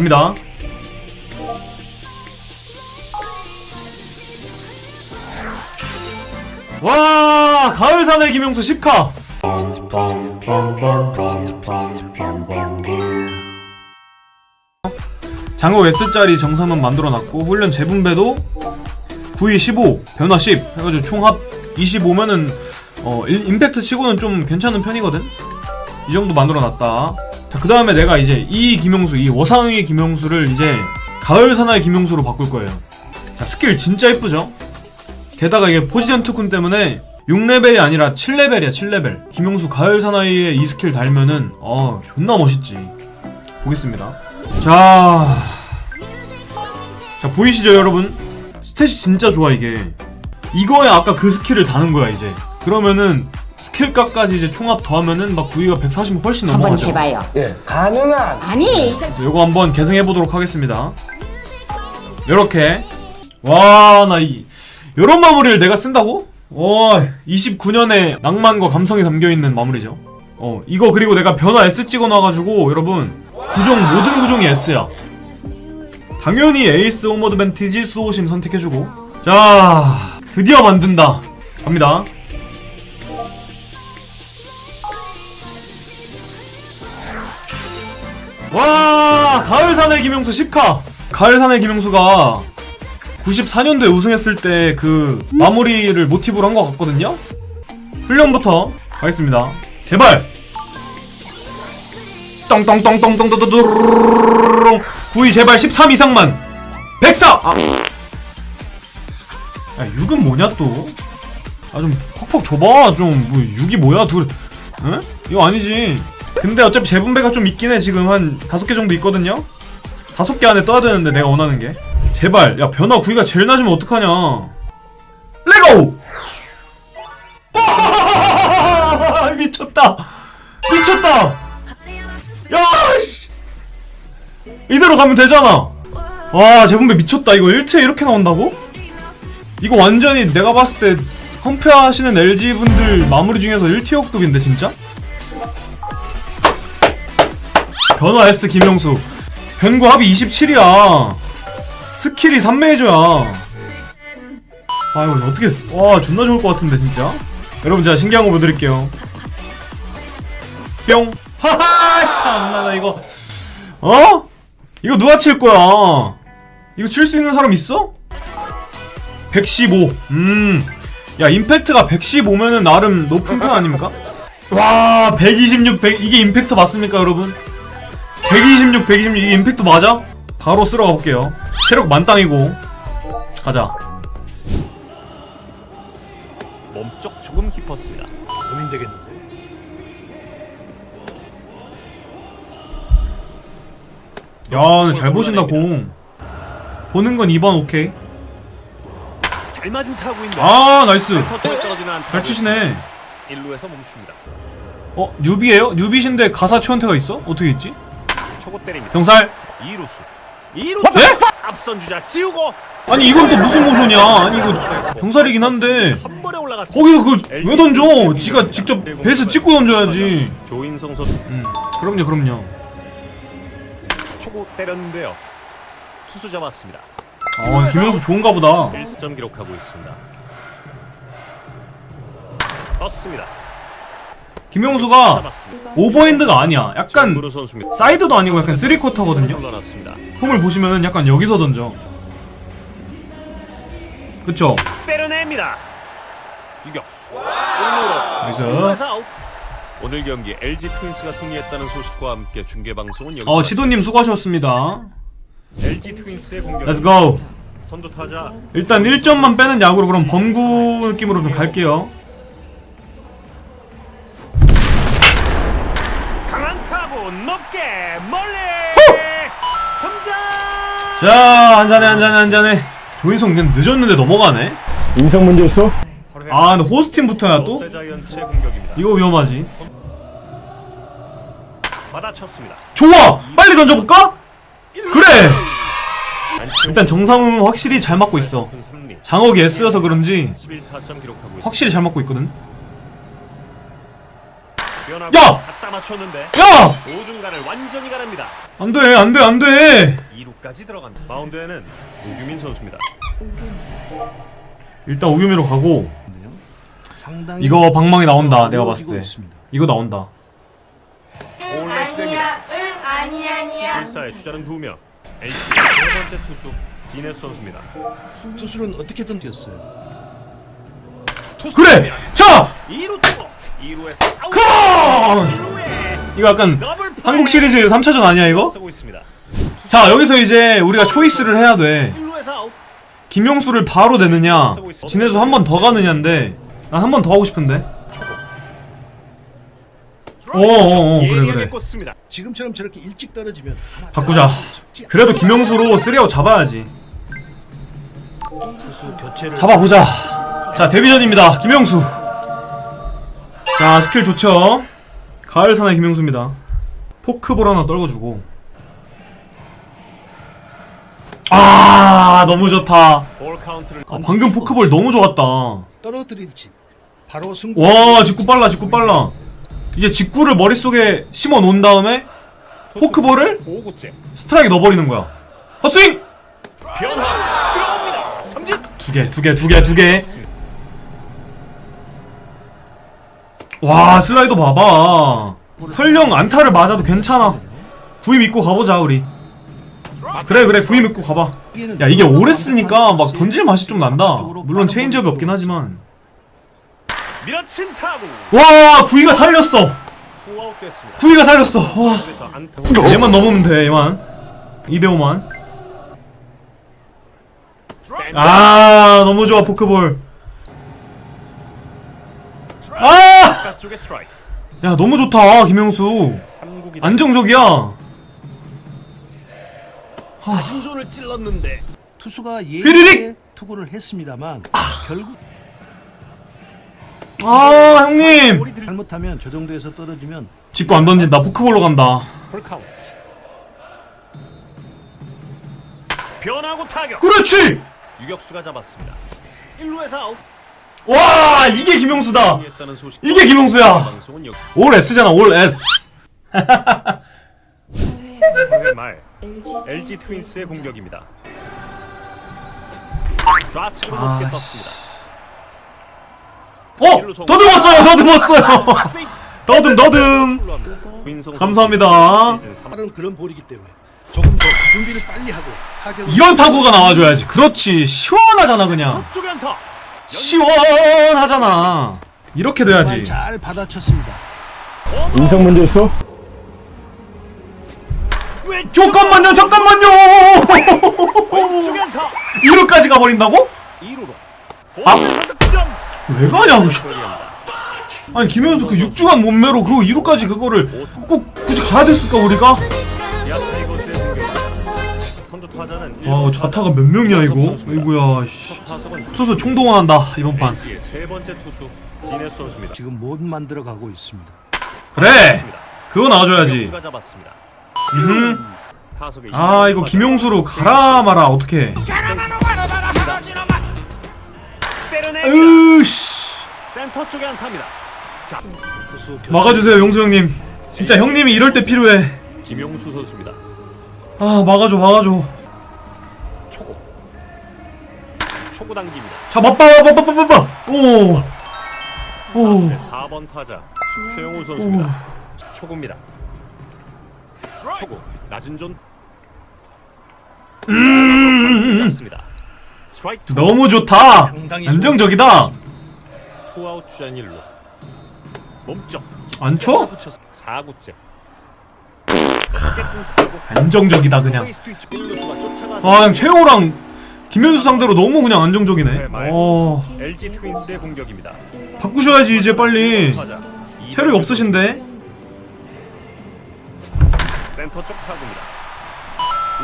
갑니다. 와 가을산의 김용수 10카. 장어 S짜리 정산만 만들어놨고 훈련 재분배도 9위 15 변화 10 해가지고 총합 25면은 어 일- 임팩트 치고는 좀 괜찮은 편이거든? 이 정도 만들어놨다 자 그 다음에 내가 이제 이 김용수 이 워상의 김용수를 이제 가을 사나이 김용수로 바꿀 거예요 자 스킬 진짜 이쁘죠 게다가 이게 포지션 투쿤 때문에 6레벨이 아니라 7레벨이야 7레벨 김용수 가을 사나이에 이 스킬 달면은 어 존나 멋있지 보겠습니다 자, 자 보이시죠 여러분? 스탯이 진짜 좋아 이게. 이거에 아까 그 스킬을 다는 거야 이제. 그러면은 스킬값까지 이제 총합 더하면은 막 구위가 140 훨씬 한번 넘어가죠. 해봐요. 예, 가능한 아니, 그래서 요거 한번 계승해 보도록 하겠습니다. 요렇게 와나이 요런 마무리를 내가 쓴다고? 와 29년의 낭만과 감성이 담겨 있는 마무리죠. 어 이거 그리고 내가 변화 S 찍어 놔가지고 여러분 구종 모든 구종이 S야. 당연히 에이스 오머드 벤티지 수호신 선택해주고 자 드디어 만든다 갑니다. 와 가을산의 김용수 10카 가을산의 김용수가 94년도에 우승했을 때 그 마무리를 모티브로 한 것 같거든요? 훈련부터 가겠습니다 제발! 떵떵떵떵떵떵 구이 제발 13 이상만 104! 아. 야 6은 뭐냐 또? 아 좀 퍽퍽 줘봐 좀뭐 6이 뭐야 둘 응? 이거 아니지 근데 어차피 재분배가 좀 있긴 해 지금. 한 다섯 개 정도 있거든요? 다섯 개 안에 떠야 되는데 내가 원하는 게. 제발. 야 변화 구위가 제일 낮으면 어떡하냐. 레고! 미쳤다. 미쳤다. 야씨. 이대로 가면 되잖아. 와 재분배 미쳤다. 이거 1트에 이렇게 나온다고? 이거 완전히 내가 봤을 때 컴페하시는 LG분들 마무리 중에서 1티어 급인데 진짜? 변화 S 김영수. 변구 합이 27이야. 스킬이 3메이저야. 아 이거 어떻게 와 존나 좋을 것 같은데 진짜? 여러분 제가 신기한 거 보여드릴게요. 뿅. 하하 참나 나 이거. 어? 이거 누가 칠 거야? 이거 칠 수 있는 사람 있어? 115 음 야 임팩트가 115면은 나름 높은 편 아닙니까? 와 126, 100 이게 임팩트 맞습니까 여러분? 126, 126 이게 임팩트 맞아? 바로 쓸어 가볼게요. 체력 만땅이고 가자. 몸쪽 조금 깊었습니다. 고민되겠는데. 야, 근데 잘 보신다 공. 보는 건 2번 오케이. 잘 맞은 타구인데. 아, 나이스. 잘 치시네. 1루에서 멈춥니다. 어, 뉴비예요? 뉴비신데 가사 최원태가 있어? 어떻게 있지? 초고 때립니다. 병살. 2루수. 2루 네? 앞선 주자 지우고 아니 이건 또 무슨 모션이야? 아니 이거 병살이긴 한데 한 번에 올라갔습니다. 거기서 그왜 던져? 지가 직접 베이스 찍고 던져야지. 조인성 선수 음, 그럼요, 그럼요. 초고 때렸는데요. 투수 잡았습니다. 아, 김현수 좋은가 보다. 1점 기록하고 있습니다. 떴습니다. 김용수가. 오버핸드가 아니야. 약간. 사이드도 아니고 약간 쓰리쿼터거든요. 폼을 보시면은 약간 여기서 던져. 그쵸? 때려냅니다. 유격수. 나이스. 1루로 아웃. 오늘 경기 LG 트윈스가 승리했다는 소식과 함께 중계 방송은 여기서 어, 지도님 수고하셨습니다. LG 트윈스의 공격. Let's go. 선두 타자 일단 1점만 빼는 야구로 그럼 범구 느낌으로 좀 갈게요. 높게 멀리 자, 한잔해, 한잔해, 한잔해. 조인성 그냥 늦었는데 넘어가네? 인성 문제 있어? 아, 근데 호스팀부터야 또? 자이언츠의 공격입니다. 이거 위험하지. 받아쳤습니다. 좋아! 빨리 던져볼까? 그래! 일단 정상은 확실히 잘 맞고 있어. 장혁이 S여서 그런지 11타점 기록하고 있습니다. 확실히 잘 맞고 있거든. 야! 갖다 맞췄는데 야! 오중간을 완전히 가릅니다. 안 돼, 안 돼, 안 돼! 2루까지 들어간다. 마운드에는 우규민 선수입니다. 일단 우유미로 가고, 상당히 이거 방망이 나온다, 내가 봤을 때. 있습니다. 이거 나온다. 응 아니야 응 아니 아니야 1사의 주자는 2명. LG 세 번째 투수 디네스 선수입니다. 투수는 어떻게든 뛰었어요. 투수 그래! 자! 2루 투 2루에서 아웃. 컴온! 2루에 이거 약간. 한국 시리즈 3차전 아니야, 이거? 자, 여기서 이제 우리가 초이스를 해야 돼. 1루에서 아웃. 김용수를 바로 내느냐, 진해수 한 번 더 가느냐인데, 난 한 번 더 하고 싶은데. 어어어, 그래, 그래. 지금처럼 저렇게 일찍 떨어지면 바꾸자. 그래도 김용수로 쓰리아웃 잡아야지. 투수 교체를 잡아보자. 자, 데뷔전입니다. 김용수. 자, 스킬 좋죠? 가을 사나이 김용수입니다. 포크볼 하나 떨궈주고. 아, 너무 좋다. 아, 방금 포크볼 너무 좋았다. 떨어뜨릴지 바로 승부. 와, 직구 빨라, 직구 빨라. 이제 직구를 머릿속에 심어 놓은 다음에 포크볼을 5구째 스트라이크 넣어버리는 거야. 헛스윙! 변화 들어옵니다. 삼진 두 개, 두 개, 두 개, 두 개. 와, 슬라이더 봐봐. 설령 안타를 맞아도 괜찮아. 구위 믿고 가보자, 우리. 그래, 그래, 구위 믿고 가봐. 야, 이게 오래 쓰니까 막 던질 맛이 좀 난다. 물론 체인지업이 없긴 하지만. 와, 구위가 살렸어. 구위가 살렸어. 와. 얘만 넘으면 돼, 얘만. 이대호만. 아, 너무 좋아, 포크볼. 아! 바깥쪽에 스트라이크 야, 너무 좋다, 김영수. 3구기 안정적이야. 신존을 찔렀는데 투수가 휘리릭! 예리하게 투구를 했습니다만 결국 아, 형님. 볼이 들 잘못하면 저 정도에서 떨어지면 직구 안 던진다. 포크볼로 간다. 풀 카운트 변하고 타격 그렇지! 유격수가 잡았습니다. 1루에서 아웃 와, 이게 소식 이게 역올 S잖아, 올 S. 8회 말 LG 트윈스의 공격입니다. 좌측으로 높게 아, 떴습니다. 어! 더듬었어요, 더듬었어요. 세이프. 더듬, 더듬. 감사합니다. 그런 볼이기 때문에 조금 더 준비를 빨리 하고 이런 타구가 나와줘야지. 그렇지. 시원하잖아, 그냥. 시원하잖아. 이렇게 돼야지. 잘 받아쳤습니다. 인성 문제 있어? 잠깐만요, 잠깐만요! 왼쪽에 안타. 1루까지 가버린다고? 2루로. 아. 득점. 왜 가냐, 그 처리합니다. 아니, 김현수 그 6주간 몸매로 그 2루까지 그거를 꼭 굳이 가야 됐을까, 우리가? 타자는 아, 좌타가 몇 명이야, 이거? 아이고야, 씨. 타석은 투수 총동원한다, 이번 판. 세 번째 투수 지네스 선수입니다. 지금 못 만들어 가고 있습니다. 그래! 그거 나와줘야지. 잡았습니다. 음. 타석에 아, 이거 김용수로 가라 마라. 때려내. 으씨. 센터 쪽에 안타입니다. 자, 투수 교체 막아주세요, 용수 형님. 진짜 형님이 이럴 때 필요해. 김용수 선수입니다. 아, 막아줘, 막아줘. 초고 당깁니다. 자, 맞봐, 맞봐, 맞봐, 맞봐. 오. 오. 4번 타자 최영우 선수입니다. 초구입니다. 초구 낮은 존. 투. 너무 좋다. 안정적이다. 투아웃 주전 1루. 몸쪽. 안 쳐? 붙였 4구째. 깨끗 타고 안정적이다, 그냥. 베이스 뒤쪽 1루수가 쫓아가서 아, 그냥 최호랑 김현수 상대로 너무 그냥 안정적이네. 어. LG 트윈스의 공격입니다. 바꾸셔야지, 이제 빨리. 체력이 없으신데? 센터 쪽 타구입니다.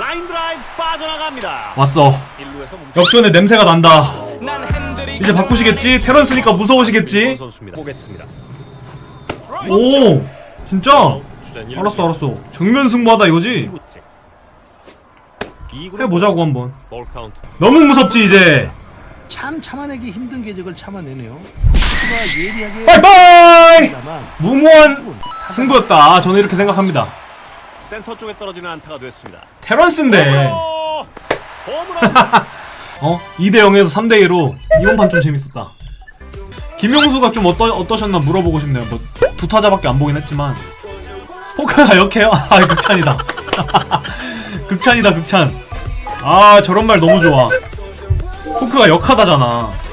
라인 드라이브 빠져나갑니다. 왔어. 1루에서 멈춰 역전의 냄새가 난다. 이제 바꾸시겠지? 테런 쓰니까 무서우시겠지? 보겠습니다. 오! 진짜? 주전 1루. 알았어, 알았어. 정면 승부하다 이거지? 2구째. 2구로 해보자고 한번. 너무 무섭지, 이제? 참 참아내기 힘든 궤적을 참아내네요. 예리하게 바이바이! 다만 무모한 승부였다. 저는 이렇게 생각합니다. 센터 쪽에 떨어지는 안타가 됐습니다. 테런스인데. 어, 홈런. 어? 2대 0에서 3대 2로 이번 판 좀 재밌었다. 김용수가 좀 어떠, 어떠셨나 물어보고 싶네요. 뭐 두 타자밖에 안 보긴 했지만 포카가 역해요? 아 극찬이다. 극찬이다 극찬. 아 저런 말 너무 좋아. 포크가 역하다잖아.